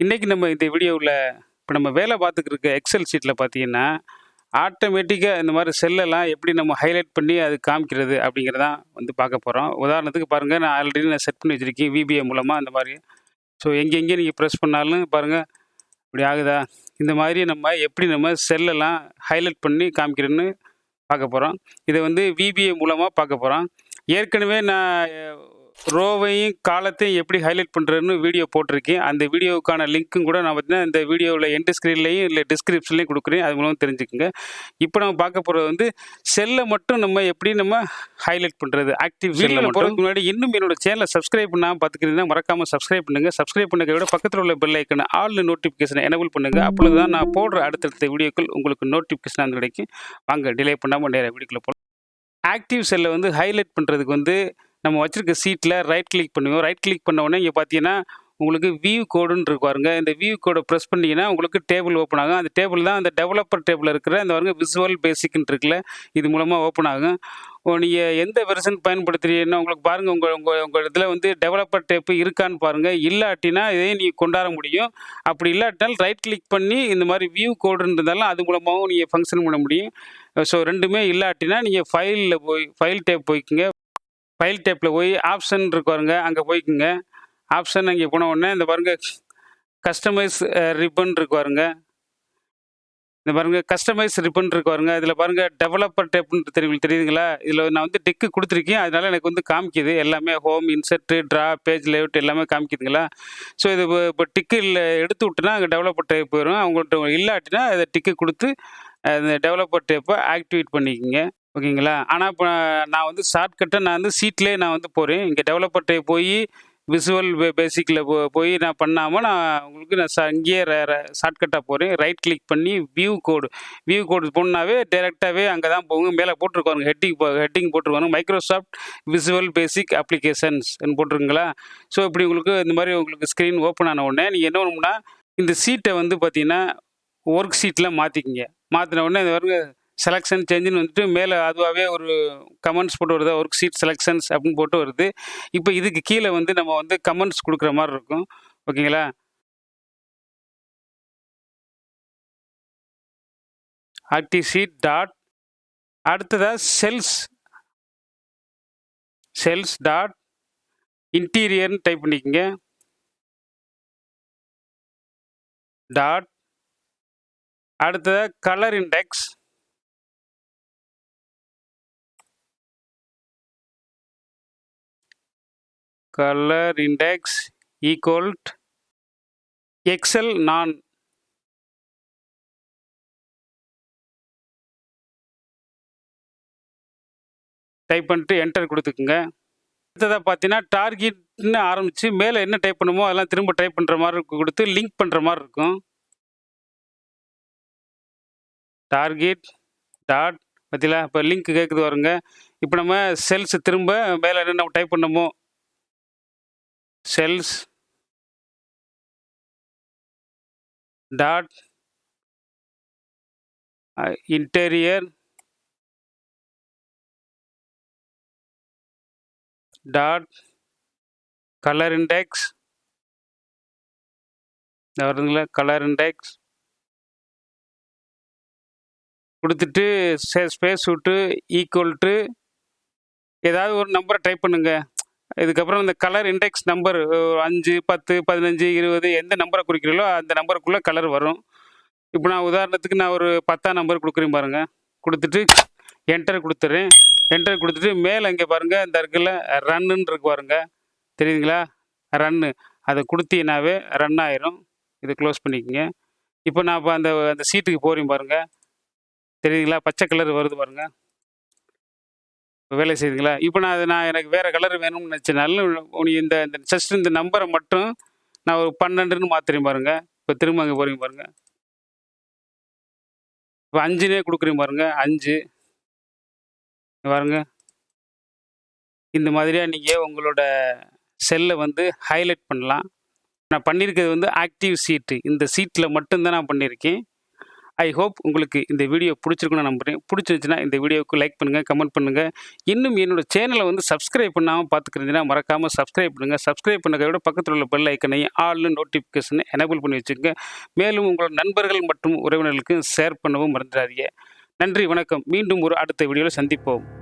இன்றைக்கி நம்ம இந்த வீடியோவில் இப்போ நம்ம வேலை பார்த்துக்கிட்டு எக்ஸல் ஷீட்டில் பார்த்தீங்கன்னா ஆட்டோமேட்டிக்காக இந்த மாதிரி செல்லெல்லாம் எப்படி நம்ம ஹைலைட் பண்ணி அது காமிக்கிறது அப்படிங்கிறதான் வந்து பார்க்க போகிறோம் உதாரணத்துக்கு பாருங்கள் நான் ஆல்ரெடி நான் செட் பண்ணி வச்சுருக்கேன் விபிஏ மூலமாக அந்த மாதிரி. ஸோ எங்கெங்கே நீங்கள் ப்ரெஸ் பண்ணாலும் பாருங்கள் இப்படி ஆகுதா? இந்த மாதிரி நம்ம எப்படி நம்ம செல்லெல்லாம் ஹைலைட் பண்ணி காமிக்கிறோன்னு பார்க்க போகிறோம் இதை வந்து விபிஏ மூலமாக பார்க்க போகிறோம் ஏற்கனவே நான் ரோவையும் காலத்தையும் எப்படி ஹைலைட் பண்ணுறதுன்னு வீடியோ போட்டிருக்கேன். அந்த வீடியோவுக்கான லிங்க்கும் கூட நான் பார்த்தீங்கன்னா இந்த வீடியோவில் எண்டு ஸ்க்ரீன்லையும் இல்லை டிஸ்கிரிப்ஷன்லையும் கொடுக்குறேன். அது மூலம் தெரிஞ்சுக்கோங்க. இப்போ நம்ம பார்க்க போகிறது வந்து செல்லை மட்டும் நம்ம எப்படி நம்ம ஹைலைட் பண்ணுறது ஆக்டிவ் வீடியோ போகிறதுக்கு முன்னாடி இன்னும் என்னோட சேனலை சப்ஸ்கிரைப் பண்ணாமல் பார்த்துக்கிறீங்கன்னா மறக்காமல் சப்ஸ்கிரைப் பண்ணுங்கள் சப்ஸ்கிரைப் பண்ணதை விட பக்கத்தில் உள்ள பெல் ஐக்கனை ஆல் நோட்டிஃபிகேஷனை எனபிள் பண்ணுங்கள் அப்பொழுது தான் நான் போடுற அடுத்தடுத்த வீடியோக்கள் உங்களுக்கு நோட்டிஃபிகேஷன் வந்து கிடைக்கும். வாங்க டிலே பண்ணாமல் நேராக வீடியோக்குள்ள போகலாம் ஆக்டிவ் செல்லை வந்து ஹைலைட் பண்ணுறதுக்கு வந்து நம்ம வச்சிருக்க சீட்டில் ரைட் கிளிக் பண்ணுவோம் ரைட் கிளிக் பண்ண உடனே இங்கே பார்த்தீங்கன்னா உங்களுக்கு வியூ கோடுன்னு இருக்கு பாருங்க. இந்த வியூ கோடை ப்ரெஸ் பண்ணிங்கன்னா உங்களுக்கு டேபிள் ஓப்பன் ஆகும். அந்த டேபிள் தான் அந்த டெவலப்பர் டேபிள் இருக்கிற அந்த பாருங்க விசுவல் பேசிக்னு இருக்குல்ல இது மூலமாக ஓப்பன் ஆகும். நீங்கள் எந்த வெர்ஷன் பயன்படுத்துறீங்கன்னா உங்களுக்கு பாருங்கள் உங்கள் உங்கள் உங்கள் இதில் வந்து டெவலப்பர் டேப்பு இருக்கான்னு பாருங்கள் இல்லாட்டினா இதையும் நீங்கள் கொண்டாட முடியும். அப்படி இல்லாட்டினாலும் ரைட் கிளிக் பண்ணி இந்த மாதிரி வியூ கோடுன்னு இருந்தாலும் அது மூலமாகவும் நீங்கள் ஃபங்க்ஷன் பண்ண முடியும். ஸோ ரெண்டுமே இல்லாட்டினா நீங்கள் ஃபைலில் போய் ஃபைல் டேப் போய்க்குங்க. ஃபைல் டேப்பில் போய் ஆப்ஷன் இருக்கு பாருங்க அங்கே போய்க்குங்க. ஆப்ஷன் அங்கே போன உடனே இந்த பாருங்க கஸ்டமைஸ் ரிப்பன் இருக்கு பாருங்க. இந்த பாருங்க கஸ்டமைஸ் ரிப்பன் இருக்கு பாருங்க. இதில் பாருங்க டெவலப்பர் டேப்னு தெரியும் தெரியுதுங்களா? இதில் நான் வந்து டிக்கு கொடுத்துருக்கேன். அதனால எனக்கு வந்து காமிக்குது. எல்லாமே home insert draw page layout எல்லாமே காமிக்குதுங்களா? ஸோ இது இப்போ- இப்போ டிக்கு இல்லை எடுத்து விட்டுனா அங்கே டெவலப்பர் டேப் போயிடும் அவங்கள்ட்ட இல்லாட்டினா அதை டிக்கு கொடுத்து அந்த டெவலப்பர் டேப்பை ஆக்டிவேட் பண்ணிக்கோங்க. ஓகேங்களா? ஆனால் இப்போ நான் வந்து ஷார்ட்கட்டை நான் வந்து சீட்லேயே நான் வந்து போகிறேன் இங்கே டெவலப்பர் போய் விசுவல் பேசிக்கில் போ போய் நான் பண்ணாமல் நான் உங்களுக்கு நான் அங்கேயே இங்கேயே ஷார்ட்கட்டாக போகிறேன் ரைட் கிளிக் பண்ணி வியூ கோடு வியூ கோடு போனாவே டேரெக்டாகவே அங்கே தான் போங்க மேலே போட்டிருக்காங்க. ஹெட்டிங் போ ஹெட்டிங் போட்டிருக்காங்க. மைக்ரோசாஃப்ட் விசுவல் பேசிக் அப்ளிகேஷன்ஸ் போட்டிருக்குங்களா? ஸோ இப்படி உங்களுக்கு இந்த மாதிரி உங்களுக்கு ஸ்க்ரீன் ஓப்பன் ஆன உடனே நீங்கள் என்ன பண்ணணும்னா இந்த சீட்டை வந்து பார்த்தீங்கன்னா ஒர்க் ஷீட்டில் மாற்றிக்கிங்க மாற்றின உடனே இந்த வரைக்கும் செலெக்ஷன் சேஞ்சுன்னு வந்துட்டு மேலே அதுவாகவே ஒரு கமெண்ட்ஸ் போட்டு வருது. ஒர்க் ஷீட் செலெக்ஷன்ஸ் அப்படின்னு போட்டு வருது. இப்போ இதுக்கு கீழே வந்து நம்ம வந்து கமெண்ட்ஸ் கொடுக்குற மாதிரி இருக்கும். ஓகேங்களா? ஆர்டிசி டாட் அடுத்ததாக செல்ஸ் செல்ஸ் டாட் இன்டீரியர்னு டைப் பண்ணிக்கோங்க. டாட் அடுத்ததாக colour index colour index equal Excel நான் டைப் பண்ணிட்டு என்டர் கொடுத்துக்குங்க. அடுத்ததாக பார்த்தீங்கன்னா டார்கெட்னு ஆரம்பித்து மேலே என்ன டைப் பண்ணுமோ அதெல்லாம் திரும்ப டைப் பண்ணுற மாதிரி இருக்கும் கொடுத்து லிங்க் பண்ணுற மாதிரி இருக்கும். டார்கெட் டாட் பற்றியில் இப்போ லிங்க் கேட்குது வருங்க இப்போ நம்ம செல்ஸ் திரும்ப மேலே என்ன நம்ம டைப் பண்ணமோ cells dot interior dot colour index வருதுங்களா கலர் இண்டெக்ஸ் கொடுத்துட்டு ஸ்பேஸ் விட்டு ஈக்குவல் டு ஏதாவது ஒரு நம்பரை டைப் பண்ணுங்கள் இதுக்கப்புறம் இந்த கலர் இண்டெக்ஸ் நம்பர் அஞ்சு பத்து பதினஞ்சு இருபது எந்த நம்பரை குறிக்கிறீங்களோ அந்த நம்பருக்குள்ளே கலர் வரும். இப்போ நான் உதாரணத்துக்கு நான் ஒரு பத்தாம் நம்பர் கொடுக்குறேன் பாருங்க. கொடுத்துட்டு என்டர் கொடுத்துட்றேன் என்டர் கொடுத்துட்டு மேலே இங்கே பாருங்கள் இந்த இருக்குல்ல ரன்னுன்னு இருக்கு பாருங்க. தெரியுதுங்களா? ரன்னு அதை கொடுத்தீங்கன்னாவே ரன் ஆயிரும். இதை க்ளோஸ் பண்ணிக்கோங்க. இப்போ நான் இப்போ அந்த அந்த சீட்டுக்கு போகிறேன் பாருங்கள் தெரியுதுங்களா? பச்சை கலர் வருது பாருங்கள் வேலை செய்யுதுங்களா இப்போ நான் அது நான் எனக்கு வேறு கலர் வேணும்னு நினச்சினாலும் நீ இந்த இந்த ஜஸ்ட் இந்த நம்பரை மட்டும் நான் ஒரு பன்னெண்டுன்னு மாற்றுறேன் பாருங்க. இப்போ திரும்ப அங்கே போகிறீங்க பாருங்க. இப்போ அஞ்சுனே கொடுக்குறீங்க பாருங்க. அஞ்சு. பாருங்க. இந்த மாதிரியாக நீங்கள் உங்களோட செல்லை வந்து ஹைலைட் பண்ணலாம். நான் பண்ணியிருக்கிறது வந்து ஆக்டிவ் சீட்டு இந்த சீட்டில் மட்டும்தான் நான் பண்ணியிருக்கேன். ஐ ஹோப் உங்களுக்கு இந்த வீடியோ பிடிச்சிருக்குன்னு நம்புகிறேன் பிடிச்சிருந்துச்சுன்னா இந்த வீடியோவுக்கு லைக் பண்ணுங்கள் கமெண்ட் பண்ணுங்கள் இன்னும் என்னோட சேனலை வந்து சப்ஸ்கிரைப் பண்ணாமல் பார்த்துக்கிறீங்கன்னா மறக்காமல் சப்ஸ்கிரைப் பண்ணுங்கள் சப்ஸ்கிரைப் பண்ணதை விட பக்கத்தில் உள்ள பெல் ஐக்கனையும் ஆல் நோட்டிஃபிகேஷனை எனேபிள் பண்ணி வச்சுக்கோங்க. மேலும் உங்களோட நண்பர்கள் மற்றும் உறவினர்களுக்கும் ஷேர் பண்ணவும் மறந்துடாதீங்க. நன்றி வணக்கம். மீண்டும் ஒரு அடுத்த வீடியோவில் சந்திப்போம்.